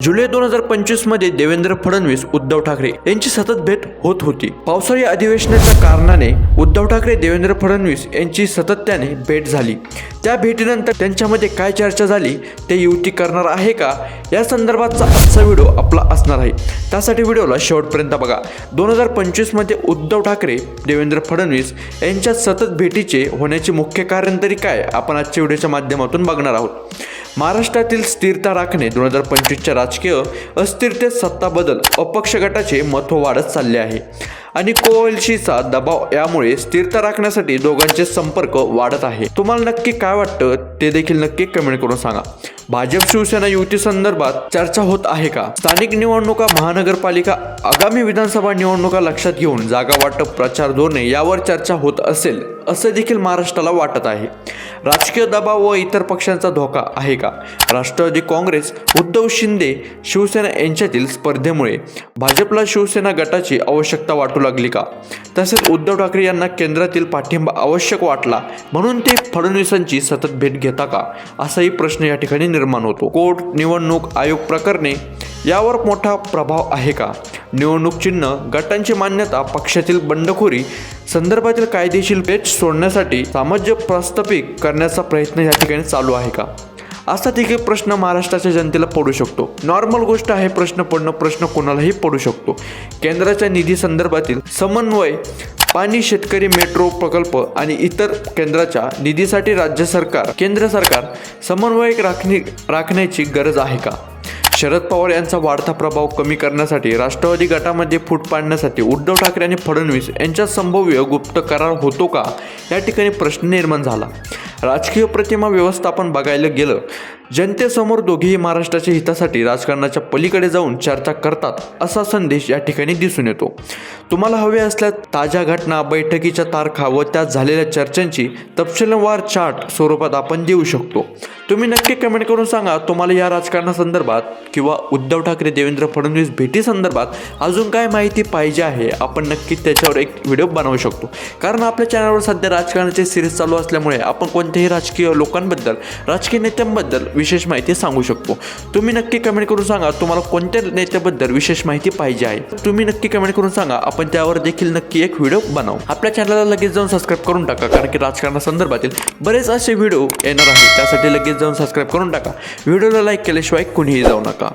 जुलै दोन हजार पंचवीसमध्ये देवेंद्र फडणवीस उद्धव ठाकरे यांची सतत भेट होत होती. पावसाळी अधिवेशनाच्या कारणाने उद्धव ठाकरे देवेंद्र फडणवीस यांची सातत्याने भेट झाली. त्या भेटीनंतर त्यांच्यामध्ये काय चर्चा झाली ते युती करणार आहे का? या संदर्भातचा आजचा व्हिडिओ आपला असणार आहे. त्यासाठी व्हिडिओला शेवटपर्यंत बघा. दोन हजार पंचवीसमध्ये उद्धव ठाकरे देवेंद्र फडणवीस यांच्या सतत भेटीचे होण्याचे मुख्य कारण तरी काय? आपण आजच्या व्हिडिओच्या माध्यमातून बघणार आहोत. महाराष्ट्रातील स्थिरता राखणे दोन हजार पंचवीसच्या राजकीय अस्थिरतेत सत्ता बदल अपक्ष गटाचे महत्त्व वाढत चालले आहे. आणि कोअल्शीचा दबाव यामुळे स्थिरता राखण्यासाठी दोघांचे संपर्क वाढत आहे. तुम्हाला नक्की काय वाटतं ते देखील नक्की कमेंट करून सांगा. भाजप शिवसेना युती संदर्भात चर्चा होत आहे का? स्थानिक निवडणुका महानगरपालिका आगामी विधानसभा निवडणुका लक्षात घेऊन जागा वाटप प्रचार धोरणे यावर चर्चा होत असेल. असं देखील महाराष्ट्राला वाटत आहे. राजकीय दबाव व इतर पक्षांचा धोका आहे का? राष्ट्रवादी काँग्रेस उद्धव शिंदे शिवसेना यांच्यातील स्पर्धेमुळे भाजपला शिवसेना गटाची आवश्यकता वाटू लागली का? तसेच उद्धव ठाकरे यांना केंद्रातील पाठिंबा आवश्यक वाटला म्हणून ते फडणवीसांची सतत भेट घेता का? असाही प्रश्न या ठिकाणी निर्माण होतो. कोर्ट निवडणूक आयोग प्रकरणे यावर मोठा प्रभाव आहे का? निवडणूक चिन्ह गटांची मान्यता पक्षातील बंडखोरी संदर्भातील कायदेशीर पेच सोडण्यासाठी सामज्य प्रस्थापित करण्याचा प्रयत्न या ठिकाणी चालू आहे का? असा देखील प्रश्न महाराष्ट्राच्या जनतेला पडू शकतो. नॉर्मल गोष्ट आहे प्रश्न पडणं प्रश्न कोणालाही पडू शकतो. केंद्राच्या निधी संदर्भातील समन्वय पाणी शेतकरी मेट्रो प्रकल्प आणि इतर केंद्राच्या निधीसाठी राज्य सरकार केंद्र सरकार समन्वय राखणे राखण्याची गरज आहे का? शरद पवार यांचा वाढता प्रभाव कमी करण्यासाठी राष्ट्रवादी गटामध्ये फूट पाडण्यासाठी उद्धव ठाकरे आणि फडणवीस यांच्यात संभाव्य गुप्त करार होतो का? या ठिकाणी प्रश्न निर्माण झाला. राजकीय प्रतिमा व्यवस्थापन बघायला गेलं. जनतेसमोर दोघेही महाराष्ट्राच्या हितासाठी राजकारणाच्या पलीकडे जाऊन चर्चा करतात असा संदेश या ठिकाणी दिसून येतो. तुम्हाला हवे असल्यास ताज्या घटना बैठकीच्या तारखा व त्यात झालेल्या चर्चांची तपशीलवार चार्ट स्वरूपात आपण देऊ शकतो. तुम्ही नक्की कमेंट करून सांगा तुम्हाला या राजकारणासंदर्भात किंवा उद्धव ठाकरे देवेंद्र फडणवीस भेटी संदर्भात अजून काय माहिती पाहिजे आहे आपण नक्की त्याच्यावर एक व्हिडिओ बनवू शकतो. कारण आपल्या चॅनलवर सध्या राजकारणाचे सिरीज चालू असल्यामुळे आपण कोण कोणत्याही राजकीय लोकांबद्दल राजकीय नेत्यांबद्दल विशेष माहिती सांगू शकतो. तुम्ही नक्की कमेंट करून सांगा तुम्हाला कोणत्या नेत्याबद्दल विशेष माहिती पाहिजे आहे? तुम्ही नक्की कमेंट करून सांगा आपण त्यावर देखील नक्की एक व्हिडिओ बनवू. आपल्या चॅनलला लगेच जाऊन सबस्क्राईब करून टाका कारण की राजकारणासंदर्भातील बरेच असे व्हिडिओ येणार आहेत. त्यासाठी लगेच जाऊन सबस्क्राईब करून टाका. व्हिडिओला लाईक केल्याशिवाय कुणीही जाऊ नका.